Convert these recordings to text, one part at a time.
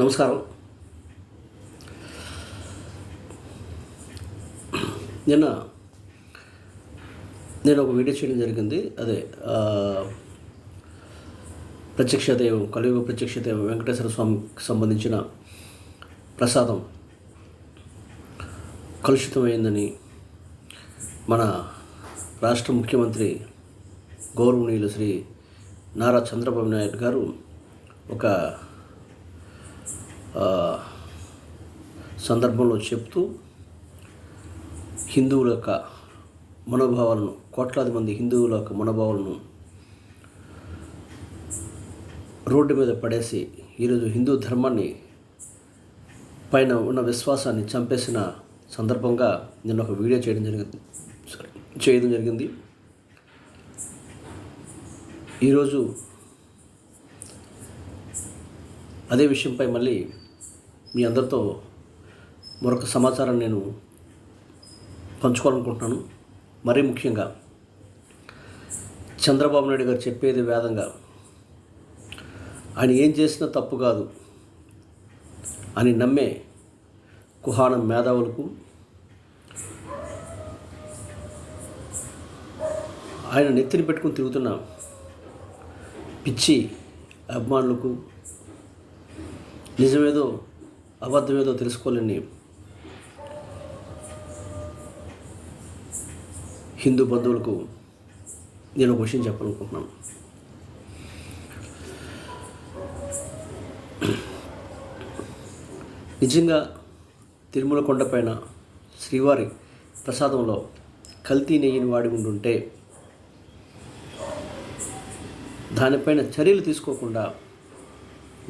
నమస్కారం. నిన్న నేను ఒక వీడియో చేయడం జరిగింది. అదే ప్రత్యక్ష దైవం కలియుగ ప్రత్యక్ష దైవం వెంకటేశ్వర స్వామికి సంబంధించిన ప్రసాదం కలుషితమైందని మన రాష్ట్ర ముఖ్యమంత్రి గౌరవనీయులు శ్రీ నారా చంద్రబాబు నాయుడు గారు ఒక సందర్భంలో చెప్తూ హిందువుల యొక్క మనోభావాలను కోట్లాది మంది హిందువుల యొక్క మనోభావాలను రోడ్డు మీద పడేసి ఈరోజు హిందూ ధర్మాన్ని పైన ఉన్న విశ్వాసాన్ని చంపేసిన సందర్భంగా నేను ఒక వీడియో చేయడం జరిగింది. సారీ, చేయడం జరిగింది. ఈరోజు అదే విషయంపై మళ్ళీ మీ అందరితో మరొక సమాచారం నేను పంచుకోవాలనుకుంటున్నాను. మరీ ముఖ్యంగా చంద్రబాబు నాయుడు గారు చెప్పేది వేదంగా ఆయన ఏం చేసినా తప్పు కాదు అని నమ్మే కుహానం మేధావులకు ఆయన నెత్తిని పెట్టుకుని తిరుగుతున్న పిచ్చి అభిమానులకు నిజమేదో అబద్ధమేదో తెలుసుకోలేని హిందూ బంధువులకు నేను ఒక విషయం చెప్పాలనుకుంటున్నాను. నిజంగా తిరుమల కొండపైన శ్రీవారి ప్రసాదంలో కల్తీ నెయ్యిని వాడి ఉండుంటే దానిపైన చర్యలు తీసుకోకుండా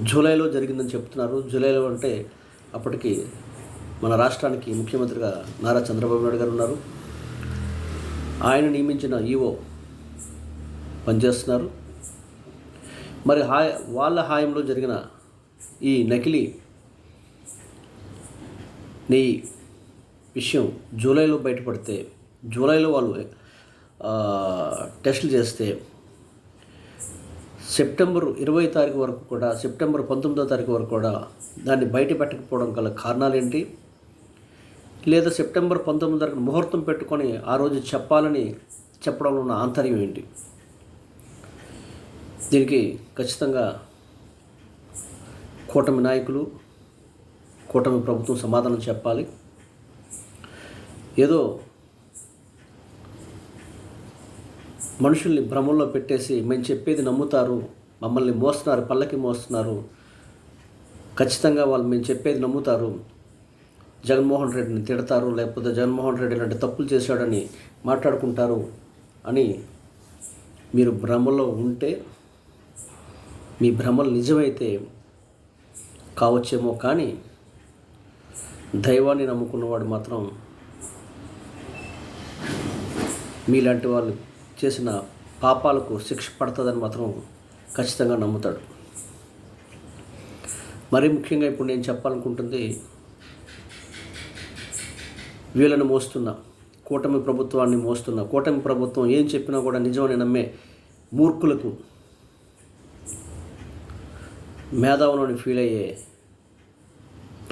జూలైలో జరిగిందని చెప్తున్నారు. జూలైలో అంటే అప్పటికి మన రాష్ట్రానికి ముఖ్యమంత్రిగా నారా చంద్రబాబు నాయుడు గారు ఉన్నారు. ఆయన నియమించిన ఈఓ పనిచేస్తున్నారు. మరి హాయ వాళ్ళ హాయంలో జరిగిన ఈ నకిలీ నెయ్యి విషయం జూలైలో బయటపడితే జూలైలో వాళ్ళు టెస్టులు చేస్తే సెప్టెంబర్ ఇరవై తారీఖు వరకు కూడా సెప్టెంబర్ పంతొమ్మిదో తారీఖు వరకు కూడా దాన్ని బయట పెట్టకపోవడం గల కారణాలు ఏంటి లేదా సెప్టెంబర్ పంతొమ్మిది తారీఖు ముహూర్తం పెట్టుకొని ఆ రోజు చెప్పాలని చెప్పడంలో ఉన్న ఆంతర్యం ఏంటి? దీనికి ఖచ్చితంగా కూటమి నాయకులు కూటమి ప్రభుత్వం సమాధానం చెప్పాలి. ఏదో మనుషుల్ని భ్రమంలో పెట్టేసి మేము చెప్పేది నమ్ముతారు మమ్మల్ని మోస్తున్నారు పల్లకి మోస్తున్నారు. ఖచ్చితంగా వాళ్ళు మేము చెప్పేది నమ్ముతారు. జగన్మోహన్ రెడ్డిని తిడతారు లేకపోతే జగన్మోహన్ రెడ్డి ఇలాంటి తప్పులు చేశాడని మాట్లాడుకుంటారు అని మీరు భ్రమలో ఉంటే మీ భ్రమలు నిజమైతే కావచ్చేమో కానీ దైవాన్ని నమ్ముకున్నవాడు మాత్రం మీలాంటి వాళ్ళు చేసిన పాపాలకు శిక్ష పడుతుందని మాత్రం ఖచ్చితంగా నమ్ముతాడు. మరీ ముఖ్యంగా ఇప్పుడు నేను చెప్పాలనుకుంటుంది వీళ్ళని మోస్తున్న కూటమి ప్రభుత్వాన్ని మోస్తున్న. కూటమి ప్రభుత్వం ఏం చెప్పినా కూడా నిజమని నమ్మే మూర్ఖులకు మేధావులని ఫీల్ అయ్యే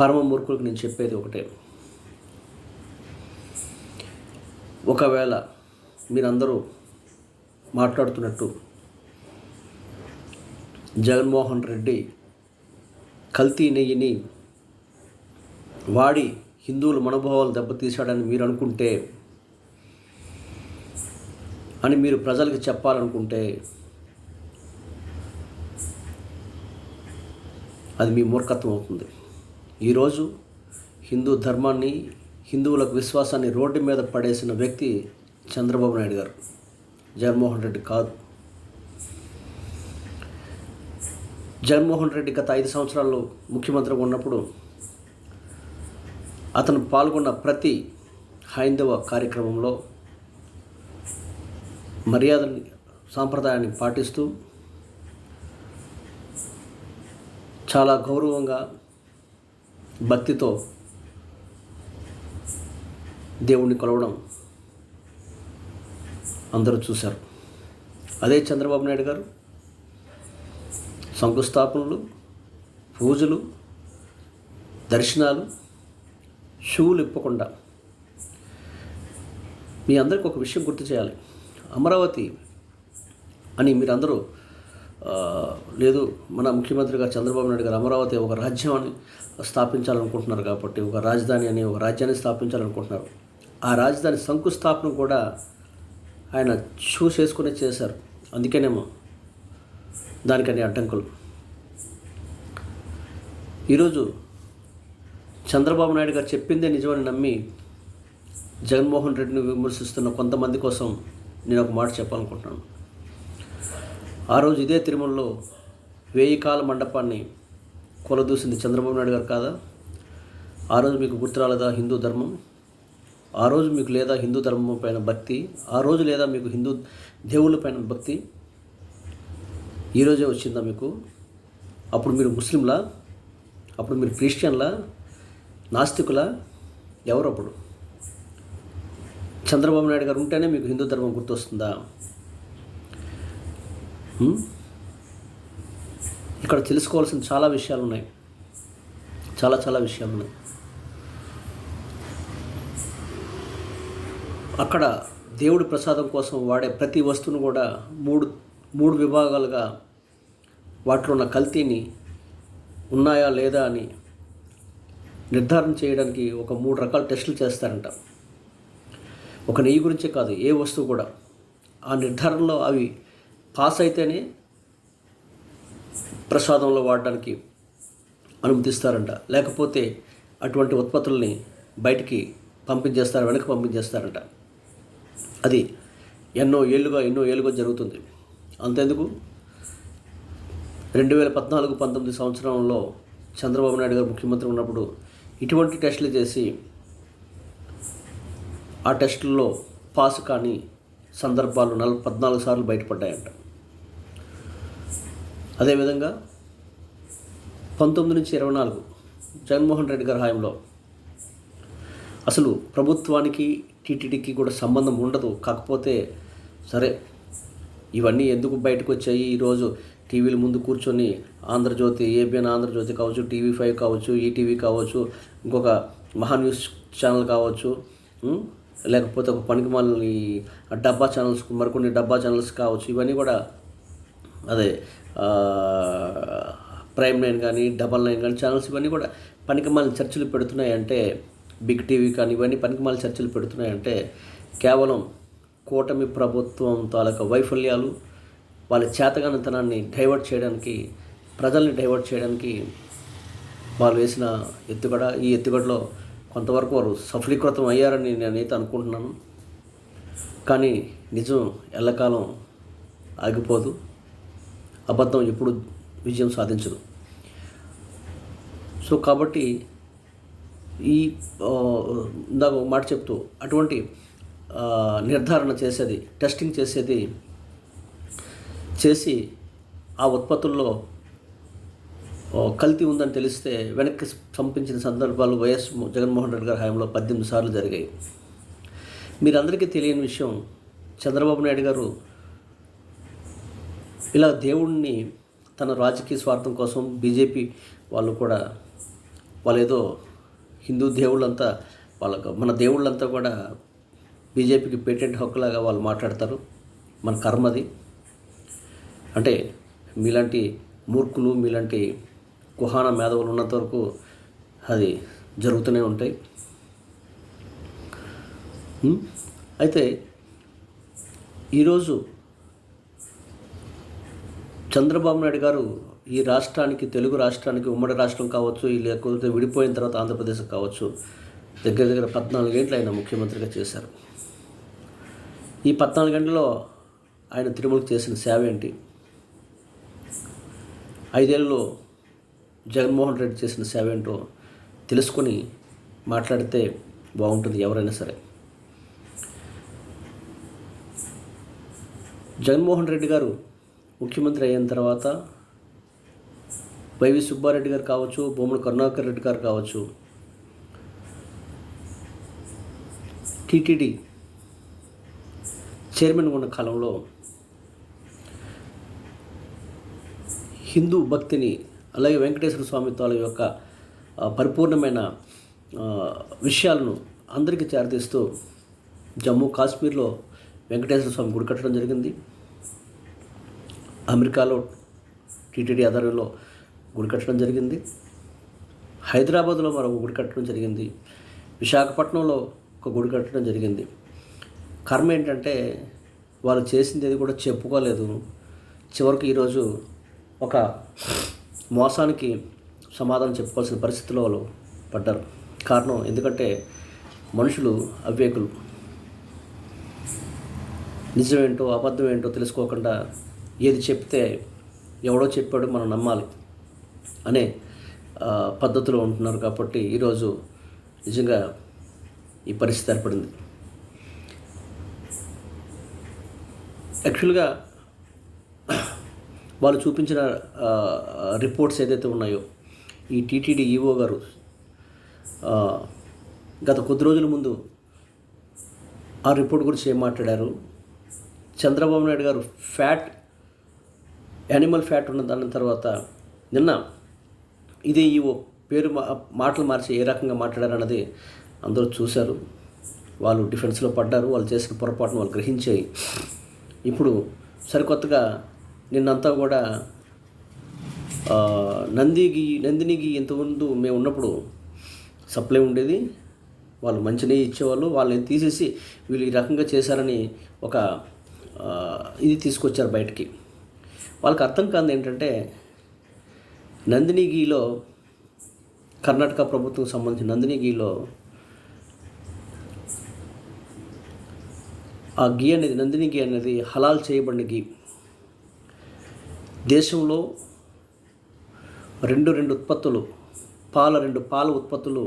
పరమ మూర్ఖులకు నేను చెప్పేది ఒకటే. ఒకవేళ మీరందరూ మాట్లాడుతున్నట్టు జగన్మోహన్ రెడ్డి కల్తీ నెయ్యిని వాడి హిందువుల మనోభావాలు దెబ్బతీశాడని మీరు అనుకుంటే అని మీరు ప్రజలకు చెప్పాలనుకుంటే అది మీ మూర్ఖత్వం అవుతుంది. ఈరోజు హిందూ ధర్మాన్ని హిందువులకు విశ్వాసాన్ని రోడ్డు మీద పడేసిన వ్యక్తి చంద్రబాబు నాయుడు గారు. జగన్మోహన్ రెడ్డి కాదు. జగన్మోహన్ రెడ్డి గత ఐదు సంవత్సరాల్లో ముఖ్యమంత్రిగా ఉన్నప్పుడు అతను పాల్గొన్న ప్రతి హైందవ కార్యక్రమంలో మర్యాదని సాంప్రదాయాన్ని పాటిస్తూ చాలా గౌరవంగా భక్తితో దేవుణ్ణి కొలవడం అందరూ చూశారు. అదే చంద్రబాబు నాయుడు గారు శంకుస్థాపనలు పూజలు దర్శనాలు షూలు ఇప్పకుండా. మీ అందరికీ ఒక విషయం గుర్తు చేయాలి. అమరావతి అని మీరందరూ లేదు మన ముఖ్యమంత్రి గారు చంద్రబాబు నాయుడు గారు అమరావతి ఒక రాజ్యాన్ని స్థాపించాలనుకుంటున్నారు కాబట్టి ఒక రాజధాని అని ఒక రాజ్యాన్ని స్థాపించాలనుకుంటున్నారు. ఆ రాజధాని శంకుస్థాపన కూడా ఆయన చూస్ చేసుకుని చేశారు. అందుకేనేమో దానికని అడ్డంకులు. ఈరోజు చంద్రబాబు నాయుడు గారు చెప్పిందే నిజమని నమ్మి జగన్మోహన్ రెడ్డిని విమర్శిస్తున్న కొంతమంది కోసం నేను ఒక మాట చెప్పాలనుకుంటున్నాను. ఆ రోజు ఇదే తిరుమలలో వేయి కాల మండపాన్ని కొలదూసింది చంద్రబాబు నాయుడు గారు కాదా? ఆ రోజు మీకు గుర్తురాలేదా హిందూ ధర్మం? ఆ రోజు మీకు లేదా హిందూ ధర్మం పైన భక్తి ఆ రోజు లేదా మీకు హిందూ దేవుళ్ళ పైన భక్తి ఈరోజే వచ్చిందా మీకు? అప్పుడు మీరు ముస్లింలా? అప్పుడు మీరు క్రిస్టియన్లా? నాస్తికులా? ఎవరు అప్పుడు? చంద్రబాబు నాయుడు గారు ఉంటేనే మీకు హిందూ ధర్మం గుర్తొస్తుందా? ఇక్కడ తెలుసుకోవాల్సిన చాలా విషయాలు ఉన్నాయి చాలా చాలా విషయాలు ఉన్నాయి అక్కడ దేవుడి ప్రసాదం కోసం వాడే ప్రతి వస్తువును కూడా మూడు మూడు విభాగాలుగా వాటిలో ఉన్న కల్తీని ఉన్నాయా లేదా అని నిర్ధారణ చేయడానికి ఒక మూడు రకాల టెస్టులు చేస్తారంట. ఒక నెయ్యి గురించే కాదు ఏ వస్తువు కూడా. ఆ నిర్ధారణలో అవి పాస్ అయితేనే ప్రసాదంలో వాడడానికి అనుమతిస్తారంట. లేకపోతే అటువంటి ఉత్పత్తుల్ని బయటికి పంపించేస్తారు వెనక్కి పంపించేస్తారంట. అది ఎన్నో ఏళ్ళుగా ఎన్నో ఏళ్ళుగా జరుగుతుంది. అంతెందుకు? రెండు వేల పద్నాలుగు పంతొమ్మిది సంవత్సరంలో చంద్రబాబు నాయుడు గారు ముఖ్యమంత్రి ఉన్నప్పుడు ఇటువంటి టెస్టులు చేసి ఆ టెస్టుల్లో పాస్ కాని సందర్భాలు నలభై పద్నాలుగు సార్లు బయటపడ్డాయంట. అదేవిధంగా పంతొమ్మిది నుంచి ఇరవై నాలుగు జగన్మోహన్ రెడ్డి గారి హయాంలో అసలు ప్రభుత్వానికి టీటీడీకి కూడా సంబంధం ఉండదు. కాకపోతే సరే ఇవన్నీ ఎందుకు బయటకు వచ్చాయి ఈరోజు టీవీల ముందు కూర్చొని ఆంధ్రజ్యోతి ఏబిఎన్ ఆంధ్రజ్యోతి కావచ్చు టీవీ ఫైవ్ కావచ్చు ఈటీవీ కావచ్చు ఇంకొక మహా న్యూస్ ఛానల్ కావచ్చు లేకపోతే ఒక పనికి మాలని డబ్బా ఛానల్స్ మరికొన్ని డబ్బా ఛానల్స్ కావచ్చు ఇవన్నీ కూడా అదే ప్రైమ్ నైన్ కానీ డబల్ నైన్ కానీ ఛానల్స్ ఇవన్నీ కూడా పనికి మళ్ళీ చర్చలు పెడుతున్నాయంటే బిగ్ టీవీ కానీ ఇవన్నీ పనికిమాల చర్చలు పెడుతున్నాయంటే కేవలం కూటమి ప్రభుత్వం తాలూకా వైఫల్యాలు వాళ్ళ చేతగానితనాన్ని డైవర్ట్ చేయడానికి ప్రజల్ని డైవర్ట్ చేయడానికి వాళ్ళు వేసిన ఎత్తుగడ ఈ ఎత్తుగడలో కొంతవరకు వారు సఫలీకృతం అయ్యారని నేనైతే అనుకుంటున్నాను. కానీ నిజం ఎల్లకాలం ఆగిపోదు. అబద్ధం ఎప్పుడు విజయం సాధించదు. సో కాబట్టి ఈ ఇందాక ఒక మాట చెప్తూ అటువంటి నిర్ధారణ చేసేది టెస్టింగ్ చేసేది చేసి ఆ ఉత్పత్తుల్లో కల్తీ ఉందని తెలిస్తే వెనక్కి పంపించిన సందర్భాలు వైఎస్ జగన్మోహన్ రెడ్డి గారి హయాంలో పద్దెనిమిది సార్లు జరిగాయి. మీరందరికీ తెలియని విషయం చంద్రబాబు నాయుడు గారు ఇలా దేవుణ్ణి తన రాజకీయ స్వార్థం కోసం బీజేపీ వాళ్ళు కూడా వాళ్ళు ఏదో హిందూ దేవుళ్ళంతా వాళ్ళకు మన దేవుళ్ళంతా కూడా బీజేపీకి పేటెంట్ హక్కులాగా వాళ్ళు మాట్లాడతారు. మన కర్మది. అంటే మీలాంటి మూర్ఖులు మీలాంటి కుహాన మేధవులు ఉన్నంత వరకు అది జరుగుతూనే ఉంటాయి. అయితే ఈరోజు చంద్రబాబు నాయుడు గారు ఈ రాష్ట్రానికి తెలుగు రాష్ట్రానికి ఉమ్మడి రాష్ట్రం కావచ్చు లేకపోతే విడిపోయిన తర్వాత ఆంధ్రప్రదేశ్ కావచ్చు దగ్గర దగ్గర పద్నాలుగు గంటలు ఆయన ముఖ్యమంత్రిగా చేశారు. ఈ పద్నాలుగు గంటల్లో ఆయన తిరుమలకు చేసిన సేవ ఏంటి? ఐదేళ్ళలో జగన్మోహన్ రెడ్డి చేసిన సేవ ఏంటో తెలుసుకొని మాట్లాడితే బాగుంటుంది ఎవరైనా సరే. జగన్మోహన్ రెడ్డి గారు ముఖ్యమంత్రి అయిన తర్వాత వైవి సుబ్బారెడ్డి గారు కావచ్చు భూముల కరుణాకర్ రెడ్డి గారు కావచ్చు. టీటీడీ చైర్మన్ ఉన్న కాలంలో హిందూ భక్తిని అలాగే వెంకటేశ్వర స్వామి తాలూ యొక్క పరిపూర్ణమైన విషయాలను అందరికీ చేరదీస్తూ జమ్మూ కాశ్మీర్లో వెంకటేశ్వర స్వామి గుడి కట్టడం జరిగింది. అమెరికాలో టీటీడీ ఆధ్వర్యంలో గుడి కట్టడం జరిగింది. హైదరాబాద్లో మరొక గుడి కట్టడం జరిగింది. విశాఖపట్నంలో ఒక గుడి కట్టడం జరిగింది. కర్మ ఏంటంటే వాళ్ళు చేసింది అది కూడా చెప్పుకోలేదు. చివరికి ఈరోజు ఒక మోసానికి సమాధానం చెప్పుకోవాల్సిన పరిస్థితిలో వాళ్ళు పడ్డారు. కారణం ఎందుకంటే మనుషులు అవివేకులు. నిజమేంటో అబద్ధం ఏంటో తెలుసుకోకుండా ఏది చెప్తే ఎవడో చెప్పాడో మనం నమ్మాలి. అనే పద్ధతిలో ఉంటున్నారు కాబట్టి ఈరోజు నిజంగా ఈ పరిస్థితి ఏర్పడింది. యాక్చువల్గా వాళ్ళు చూపించిన రిపోర్ట్స్ ఏదైతే ఉన్నాయో ఈ టీటీడీ ఈఓ గారు గత కొద్ది రోజుల ముందు ఆ రిపోర్ట్ గురించి ఏం మాట్లాడారు? చంద్రబాబు నాయుడు గారు ఫ్యాట్ యానిమల్ ఫ్యాట్ ఉన్న దాని తర్వాత నిన్న ఇది ఈఓ పేరు మాటలు మార్చి ఏ రకంగా మాట్లాడారన్నది అందరూ చూశారు. వాళ్ళు డిఫెన్స్లో పడ్డారు వాళ్ళు చేసిన పొరపాటును వాళ్ళు గ్రహించాయి. ఇప్పుడు సరికొత్తగా నిన్నంతా కూడా ఆ, నందిగి నందినికి ఇంతకుముందు మేము ఉన్నప్పుడు సప్లై ఉండేది. వాళ్ళు మంచి నెయ్యి ఇచ్చేవాళ్ళు. వాళ్ళని తీసేసి వీళ్ళు ఈ రకంగా చేశారని ఒక ఇది తీసుకొచ్చారు బయటికి. వాళ్ళకి అర్థం కాదు ఏంటంటే నందిని గీలో కర్ణాటక ప్రభుత్వం సంబంధించిన నందిని గీలో ఆ గీ అనేది నందిని గీ అనేది హలాల్ చేయబడిన గీ దేశంలో రెండు రెండు ఉత్పత్తులు పాల రెండు పాల ఉత్పత్తులు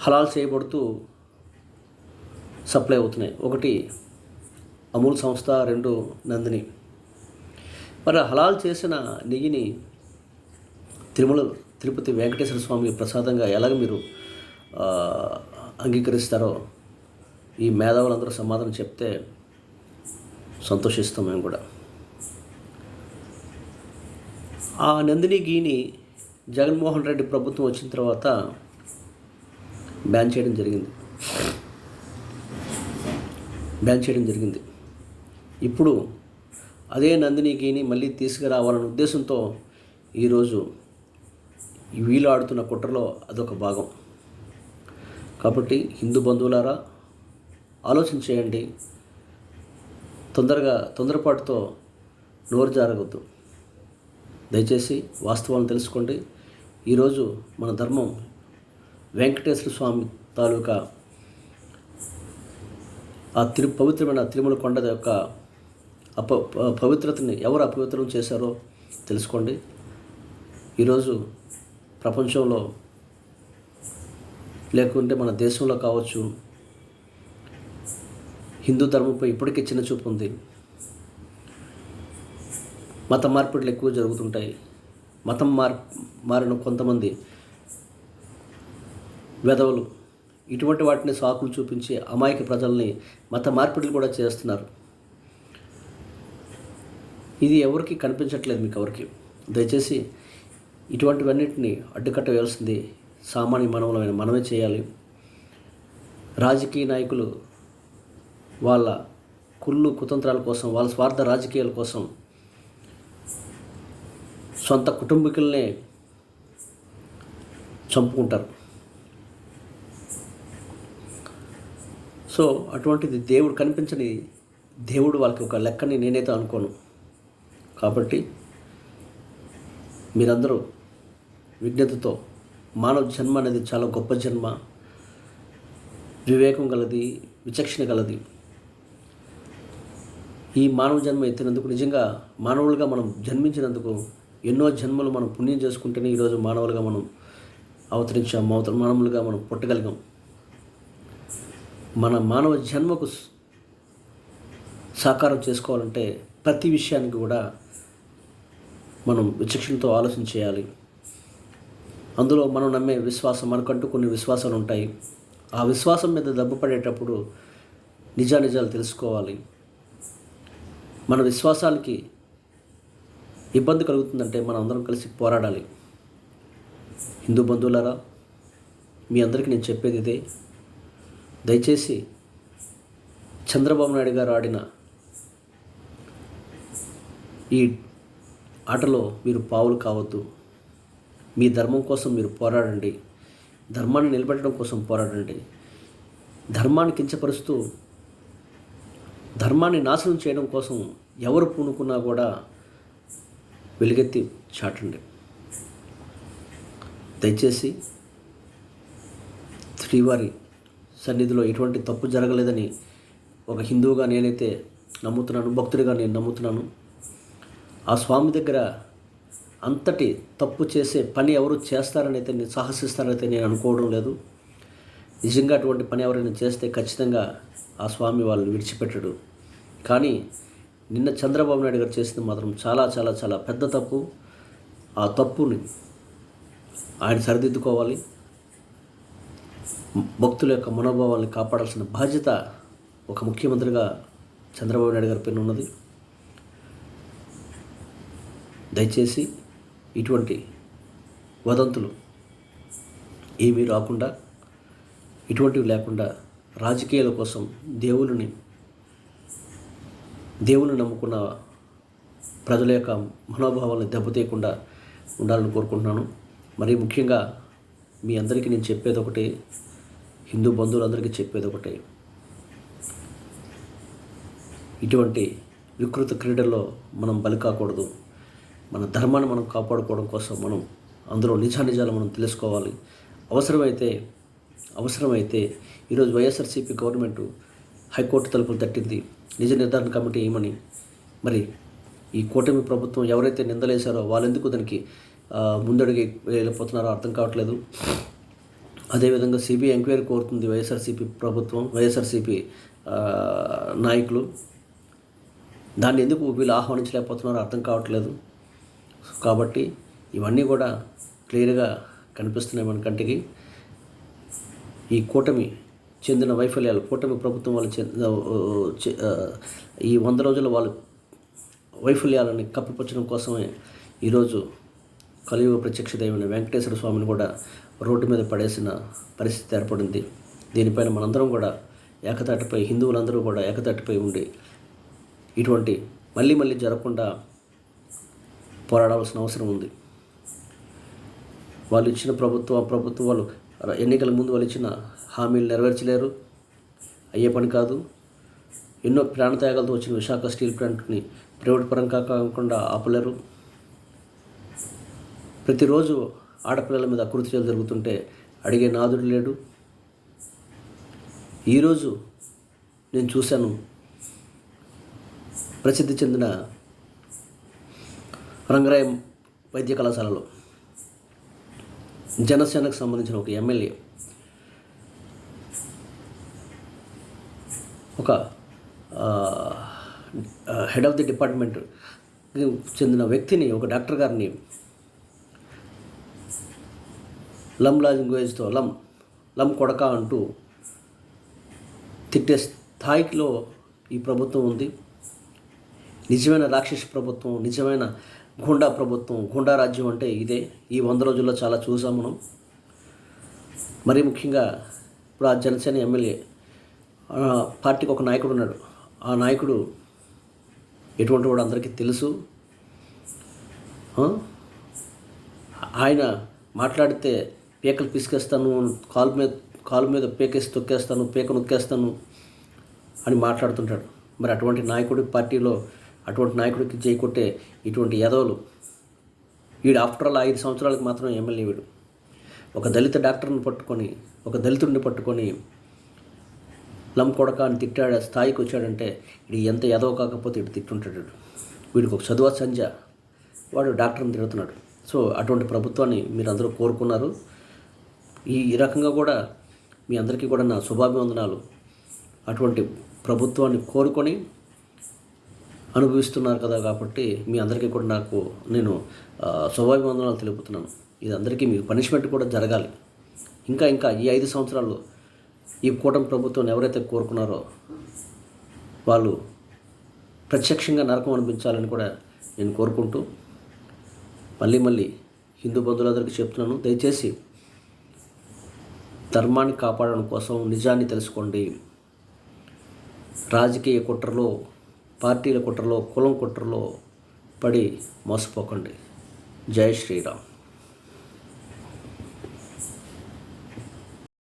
హలాల్ చేయబడుతూ సప్లై అవుతున్నాయి. ఒకటి అమూల్ సంస్థ రెండు నందిని. మరి హలాల్ చేసిన నెయ్యిని తిరుమల తిరుపతి వెంకటేశ్వర స్వామి ప్రసాదంగా ఎలాగ మీరు అంగీకరిస్తారో ఈ మేధావులందరూ సమాధానం చెప్తే సంతోషిస్తాం మేము కూడా. ఆ నందిని గీని జగన్మోహన్ రెడ్డి ప్రభుత్వం వచ్చిన తర్వాత బ్యాన్ చేయడం జరిగింది. బ్యాన్ చేయడం జరిగింది. ఇప్పుడు అదే నందిని గీని మళ్ళీ తీసుకురావాలనే ఉద్దేశంతో ఈరోజు ఈ వీలు ఆడుతున్న కుట్రలో అదొక భాగం. కాబట్టి హిందూ బంధువులారా ఆలోచన చేయండి. తొందరగా తొందరపాటుతో నోరు జారగద్దు. దయచేసి వాస్తవాలను తెలుసుకోండి. ఈరోజు మన ధర్మం వెంకటేశ్వర స్వామి తాలూకా ఆ తిరు పవిత్రమైన తిరుమల కొండ యొక్క అప పవిత్రతని ఎవరు అపవిత్రం చేశారో తెలుసుకోండి. ఈరోజు ప్రపంచంలో లేకుంటే మన దేశంలో కావచ్చు హిందూ ధర్మంపై ఇప్పటికే చిన్న చూపు ఉంది. మత మార్పిడులు ఎక్కువ జరుగుతుంటాయి. మతం మార్ మారిన కొంతమంది వెధవులు ఇటువంటి వాటిని సాకులు చూపించి అమాయక ప్రజల్ని మత మార్పిడులు కూడా చేస్తున్నారు. ఇది ఎవరికి కనిపించట్లేదు మీకు ఎవరికి దయచేసి ఇటువంటివన్నిటిని అడ్డుకట్ట వేయాల్సింది సామాన్య మానవులమైన మనమే చేయాలి. రాజకీయ నాయకులు వాళ్ళ కుళ్ళు కుతంత్రాల కోసం వాళ్ళ స్వార్థ రాజకీయాల కోసం సొంత కుటుంబీకులనే చంపుకుంటారు. సో అటువంటిది దేవుడు కనిపించని దేవుడు వాళ్ళకి ఒక లెక్కని నేనైతే అనుకోను. కాబట్టి మీరందరూ విజ్ఞతతో మానవ జన్మ అనేది చాలా గొప్ప జన్మ. వివేకం గలది విచక్షణ గలది. ఈ మానవ జన్మ ఎత్తినందుకు నిజంగా మానవులుగా మనం జన్మించినందుకు ఎన్నో జన్మలు మనం పుణ్యం చేసుకుంటేనే ఈరోజు మానవులుగా మనం అవతరించాం అవతర మానవులుగా మనం పుట్టగలిగాం. మన మానవ జన్మకు సాకారం చేసుకోవాలంటే ప్రతి విషయానికి కూడా మనం విచక్షణతో ఆలోచన చేయాలి. అందులో మనం నమ్మే విశ్వాసం మనకంటూ కొన్ని విశ్వాసాలు ఉంటాయి. ఆ విశ్వాసం మీద దెబ్బ పడేటప్పుడు నిజానిజాలు తెలుసుకోవాలి. మన విశ్వాసానికి ఇబ్బంది కలుగుతుందంటే మనం అందరం కలిసి పోరాడాలి. హిందూ బంధువులారా మీ అందరికీ నేను చెప్పేది ఇదే. దయచేసి చంద్రబాబు నాయుడు గారు ఆడిన ఈ ఆటలో మీరు పావులు కావద్దు. మీ ధర్మం కోసం మీరు పోరాడండి. ధర్మాన్ని నిలబెట్టడం కోసం పోరాడండి. ధర్మాన్ని కించపరుస్తూ ధర్మాన్ని నాశనం చేయడం కోసం ఎవరు పూనుకున్నా కూడా వెలుగెత్తి చాటండి. దయచేసి శ్రీవారి సన్నిధిలో ఎటువంటి తప్పు జరగలేదని ఒక హిందువుగా నేనైతే నమ్ముతున్నాను భక్తుడిగా నేను నమ్ముతున్నాను. ఆ స్వామి దగ్గర అంతటి తప్పు చేసే పని ఎవరు చేస్తారని అయితే నేను సాహసిస్తారనైతే నేను అనుకోవడం లేదు. నిజంగా అటువంటి పని ఎవరైనా చేస్తే ఖచ్చితంగా ఆ స్వామి వాళ్ళు విడిచిపెట్టడు. కానీ నిన్న చంద్రబాబు నాయుడు గారు చేసింది మాత్రం చాలా చాలా చాలా పెద్ద తప్పు. ఆ తప్పుని ఆయన సరిదిద్దుకోవాలి. భక్తుల యొక్క మనోభావాల్ని కాపాడాల్సిన బాధ్యత ఒక ముఖ్యమంత్రిగా చంద్రబాబు నాయుడు గారి పైన ఉన్నది. దయచేసి ఇటువంటి వదంతులు ఏమీ రాకుండా ఇటువంటివి లేకుండా రాజకీయాల కోసం దేవుని దేవుని నమ్ముకున్న ప్రజల యొక్క మనోభావాలను దెబ్బతీయకుండా ఉండాలని కోరుకుంటున్నాను. మరీ ముఖ్యంగా మీ అందరికీ నేను చెప్పేది ఒకటే హిందూ బంధువులందరికీ చెప్పేది ఒకటే. ఇటువంటి వికృత క్రీడల్లో మనం బలి కాకూడదు. మన ధర్మాన్ని మనం కాపాడుకోవడం కోసం మనం అందులో నిజానిజాలు మనం తెలుసుకోవాలి. అవసరమైతే అవసరమైతే ఈరోజు వైఎస్ఆర్సీపీ గవర్నమెంట్ హైకోర్టు తలుపులు తట్టింది. నిజ నిర్ధారణ కమిటీ ఏమని? మరి ఈ కూటమి ప్రభుత్వం ఎవరైతే నిందలేశారో వాళ్ళెందుకు దానికి ముందడుగు వెళ్ళిపోతున్నారో అర్థం కావట్లేదు. అదేవిధంగా సిబిఐ ఎంక్వైరీ కోరుతుంది వైఎస్ఆర్సీపీ ప్రభుత్వం వైఎస్ఆర్సీపీ నాయకులు. దాన్ని ఎందుకు వీళ్ళు ఆహ్వానించలేకపోతున్నారో అర్థం కావట్లేదు. కాబట్టి ఇవన్నీ కూడా క్లియర్గా కనిపిస్తున్నాయి మన కంటికి. ఈ కూటమి చెందిన వైఫల్యాలు కూటమి ప్రభుత్వం వాళ్ళు చెందిన ఈ వంద రోజుల వాళ్ళు వైఫల్యాలని కప్పిపుచ్చడం కోసమే ఈరోజు కలియుగ ప్రత్యక్ష దైవమైన వెంకటేశ్వర స్వామిని కూడా రోడ్డు మీద పడేసిన పరిస్థితి ఏర్పడింది. దీనిపైన మనందరం కూడా ఏకతాటిపై హిందువులందరూ కూడా ఏకతాటిపై ఉండి ఇటువంటి మళ్ళీ మళ్ళీ జరగకుండా పోరాడాల్సిన అవసరం ఉంది. వాళ్ళు ఇచ్చిన ప్రభుత్వం ఆ ప్రభుత్వం వాళ్ళు ఎన్నికల ముందు వాళ్ళు ఇచ్చిన హామీలు నెరవేర్చలేరు. అయ్యే పని కాదు. ఎన్నో ప్రాణత్యాగాలతో వచ్చిన విశాఖ స్టీల్ ప్లాంట్ని ప్రైవేట్ పరంగా కాకుండా ఆపలేరు. ప్రతిరోజు ఆడపిల్లల మీద అకృత్యాలు జరుగుతుంటే అడిగే నాదుడు లేడు. ఈరోజు నేను చూశాను ప్రసిద్ధి చెందిన రంగరాయ వైద్య కళాశాలలో. జనసేనకు సంబంధించిన ఒక ఎమ్మెల్యే. ఒక హెడ్ ఆఫ్ ది డిపార్ట్మెంట్ చెందిన వ్యక్తిని ఒక డాక్టర్ గారిని లమ్ లాంగ్వేజ్తో లమ్ లమ్ కొడక అంటూ తిట్టే స్థాయిలో ఈ ప్రభుత్వం ఉంది. నిజమైన రాక్షస ప్రభుత్వం నిజమైన గుండా ప్రభుత్వం గుండా రాజ్యం అంటే ఇదే. ఈ వంద రోజుల్లో చాలా చూసాం మనం. మరీ ముఖ్యంగా ఇప్పుడు ఆ జనసేన ఎమ్మెల్యే పార్టీకి ఒక నాయకుడు ఉన్నాడు. ఆ నాయకుడు ఎటువంటి వాడు అందరికీ తెలుసు? ఆయన మాట్లాడితే పీకలు పిసికేస్తాను కాలు మీద కాలు మీద పీకేసి తొక్కేస్తాను పీక నొక్కేస్తాను అని మాట్లాడుతుంటాడు. మరి అటువంటి నాయకుడి పార్టీలో అటువంటి నాయకుడికి చేయకొట్టే ఇటువంటి యదవులు. వీడు ఆఫ్టర్ ఆల్ ఐదు సంవత్సరాలకు మాత్రం ఎమ్మెల్యే వీడు. ఒక దళిత డాక్టర్ని పట్టుకొని ఒక దళితుడిని పట్టుకొని లం కొడక అని తిట్టాడు స్థాయికి వచ్చాడంటే ఇది ఎంత ఎదవ కాకపోతే ఇటు తిట్టుంటాడు వీడికి ఒక చదువు సంజ వాడు డాక్టర్ని తిడుతున్నాడు. సో అటువంటి ప్రభుత్వాన్ని మీరు అందరూ కోరుకున్నారు. ఈ ఈ రకంగా కూడా మీ అందరికీ కూడా నా శుభాభివందనాలు. అటువంటి ప్రభుత్వాన్ని కోరుకొని అనుభవిస్తున్నారు కదా కాబట్టి మీ అందరికీ కూడా నాకు నేను ఆ, శుభాభివందనాలు తెలుపుతున్నాను. ఇది అందరికీ మీకు పనిష్మెంట్ కూడా జరగాలి. ఇంకా ఇంకా ఈ ఐదు సంవత్సరాల్లో ఈ కూటమి ప్రభుత్వం ఎవరైతే కోరుకున్నారో వాళ్ళు ప్రత్యక్షంగా నరకం అనిపించాలని కూడా నేను కోరుకుంటూ మళ్ళీ మళ్ళీ హిందూ బంధువులందరికీ చెప్తున్నాను. దయచేసి ధర్మాన్ని కాపాడడం కోసం నిజాన్ని తెలుసుకోండి. రాజకీయ కుట్రలో పార్టీల కుట్రలో కులం కుట్రలో పడి మోసపోకండి. జై శ్రీరామ్.